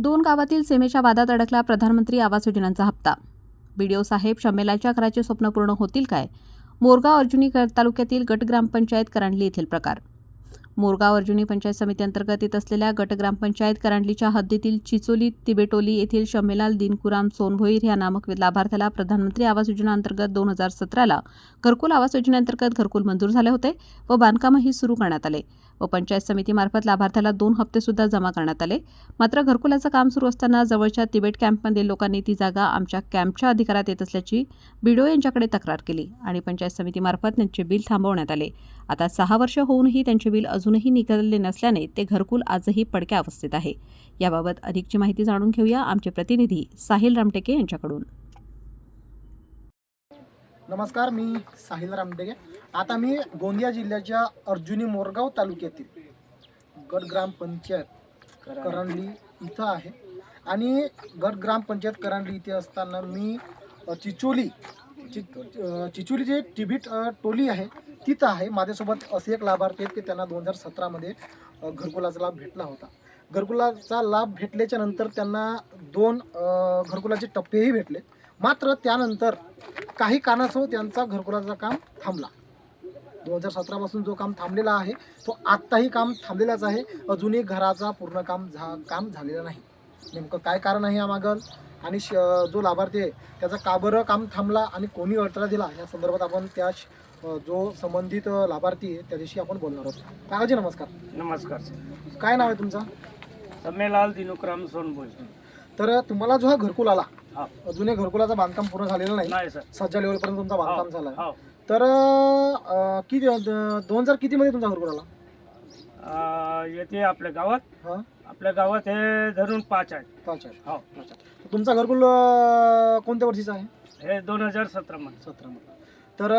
दोन गावातील सीमेच्या वादात अडकला प्रधानमंत्री आवास योजनांचा हप्ता. बीडीओ साहेब शमेलाच्या घराचे स्वप्न पूर्ण होतील काय? मोरगाव अर्जुनी तालुक्यातील गट ग्रामपंचायत करांडली येथील प्रकार. मोरगाव अर्जुनी पंचायत समिती अंतर्गत येत असलेल्या गट ग्रामपंचायत करांडलीच्या हद्दीतील चिचोली तिबेटोली येथील शमेलाल दिनकुराम सोनभोईर या नामक लाभार्थ्याला प्रधानमंत्री आवास योजना अंतर्गत दोन हजार सतराला घरकुल आवास योजनेअंतर्गत घरकुल मंजूर झाले होते व बांधकामही सुरू करण्यात आले व पंचायत समितीमार्फत लाभार्थ्याला दोन हप्ते सुद्धा जमा करण्यात आले. मात्र घरकुलाचं काम सुरू असताना जवळच्या तिबेट कॅम्पमधील लोकांनी ती जागा आमच्या कॅम्पच्या अधिकारात येत असल्याची बीडीओ यांच्याकडे तक्रार केली आणि पंचायत समितीमार्फत त्यांचे बिल थांबवण्यात आले. आता सहा वर्ष होऊनही त्यांचे बिल अजून अजूनही निघालेले नसल्याने ते घरकुल आजही पडक्या अवस्थेत आहे. याबाबत अधिकची माहिती जाणून घेऊया आमचे प्रतिनिधी साहिल रामटेके यांच्याकडून. नमस्कार मी साहिल रामटेके. आता मी गोंदिया जिल्ह्याच्या अर्जुनी मोरगाव तालुक्यातील गट ग्रामपंचायत करंडली इथं आहे. आणि गट ग्रामपंचायत करंडली इथे असताना मी चिचोली चि चिचोली जे टिबीट टोली आहे. तिथं आहे. माझ्यासोबत असे एक लाभार्थी आहेत की त्यांना दोन हजार सतरामध्ये घरकुलाचा लाभ भेटला होता. घरकुलाचा लाभ भेटल्याच्या नंतर त्यांना दोन घरकुलाचे टप्पेही भेटले. मात्र त्यानंतर काही कारणासह त्यांचा घरकुलाचं काम थांबला. दोन हजार सतरापासून जो काम थांबलेला आहे तो आत्ताही काम थांबलेलाच आहे. अजूनही घराचा पूर्ण काम झा काम झालेलं नाही. नेमकं काय कारण आहे यामागं आणि श जो लाभार्थी आहे त्याचं का बरं काम थांबला आणि कोणी अडथळा दिला? या संदर्भात आपण त्या जो संबंधित लाभार्थी आहे त्याच्याशी आपण बोलणार आहोत. काकाजी नमस्कार. नमस्कार सर. काय नाव आहे तुमचं? सम्मेलाल दिनुक्राम सोनभोज. तर तुम्हाला जो हा घरकुल आला हा. अजूनही घरकुलाचं बांधकाम पूर्ण झालेलं नाही. नाही सर. सज्जा लेवलपर्यंत तुमचं बांधकाम झालं. हो. तर अं, किती द- दोन हजार कितीमध्ये तुमचा घरकुल आला? अं, येथे आपल्या गावात. हां. आपल्या गावात हे धरून पाच आहे. पाच आहे. हो. तुमचा घरकुल अं, कोणत्या वर्षीचा आहे? हे दोन हजार सतरा मध्ये. सतरामध्ये तर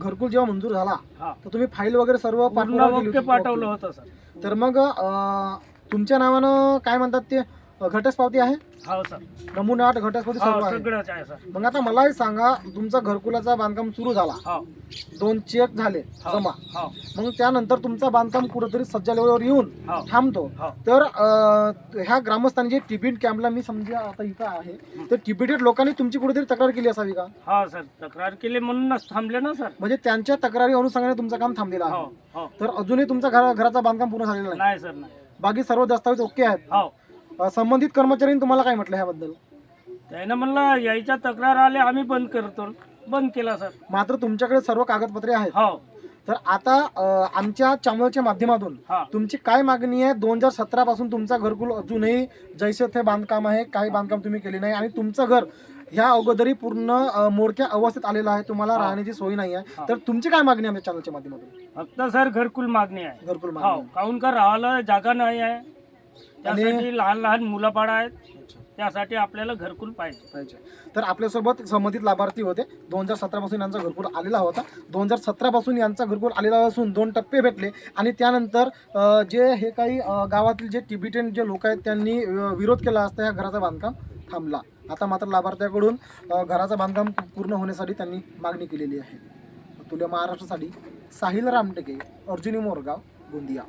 घरकुल जेव्हा मंजूर झाला हा तर तुम्ही फाईल वगैरे सर्व पूर्ण ओके होती? पाठवलं. होतं सर तर मग अं, तुमच्या नावानं काय म्हणतात ते घटस्पावती आहे? हो सर. नमुना आठ घटस्पावती सर्व हो आहे. सगळंच आहे सर. मग आता मलाही सांगा तुमचा घरकुलाचा बांधकाम सुरू झाला. हो. दोन चेक झाले हो. जमा. हो. मग त्यानंतर तुमचा बांधकाम कुठंतरी सज्जा लेवलवर येऊन हो. थांबतो. हो. तर अ, ह्या ग्रामस्थांनी जे टिबेट कॅम्पला मी समजा आता इथं आहे तर टिबेटेड लोकांनी तुमची कुठेतरी तक्रार केली असावी का? हो सर. तक्रार केली म्हणूनच थांबले ना सर. म्हणजे त्यांच्या तक्रारी अनुषंगाने तुमचं काम थांबलेलं हो आहे हो. तर अजूनही तुमचा घर घराचा बांधकाम पूर्ण झालेलं नाही? नाही सर नाही. बाकी सर्व दस्तावेज ओके आहेत? हो. अ, संबंधित कर्मचाऱ्यांनी तुम्हाला काय म्हटलं ह्याबद्दल? त्यानं म्हणलं यायच्या तक्रार आले आम्ही बंद करतो. बंद केला सर. मात्र तुमच्याकडे सर्व कागदपत्रे आहेत. हो. तर आता अ, आमच्या चॅनलच्या माध्यमातून हा. तुमची काय मागणी आहे? दोन हजार सतरा पासून तुमचा घरकुल अजूनही जैसे ते बांधकाम आहे काही बांधकाम तुम्ही केले नाही आणि तुमचं घर ह्या अगोदरही पूर्ण अ, मोडक्या अवस्थेत आलेलं आहे. तुम्हाला हा. राहण्याची सोय नाही आहे. तर तुमची काय मागणी आहे आमच्या चॅनलच्या माध्यमातून? फक्त सर घरकुल मागणी आहे. घरकुल हो. मागणी काहून का राहायला जागा नाही आहे? त्यासाठी लहान लहान मुलं बाळ आहेत. त्यासाठी आपल्याला घरकुल पाहिजे. पाहिजे. तर आपल्यासोबत संबंधित लाभार्थी होते. दोन हजार सतरा पासून यांचा घरकुल आलेला होता. दोन हजार सतरा पासून यांचा घरकुल आलेला असून दोन टप्पे भेटले. आणि त्यानंतर अ, जे हे काही अ, गावातील जे टिबिटेन जे लोक आहेत त्यांनी अ, विरोध केला असता या घराचं बांधकाम थांबला. आता मात्र लाभार्थ्याकडून अ, घराचं बांधकाम पूर्ण होण्यासाठी त्यांनी मागणी केलेली आहे. तुला महाराष्ट्रासाठी साहिल रामटेके अर्जुनी मोरगाव गोंदिया.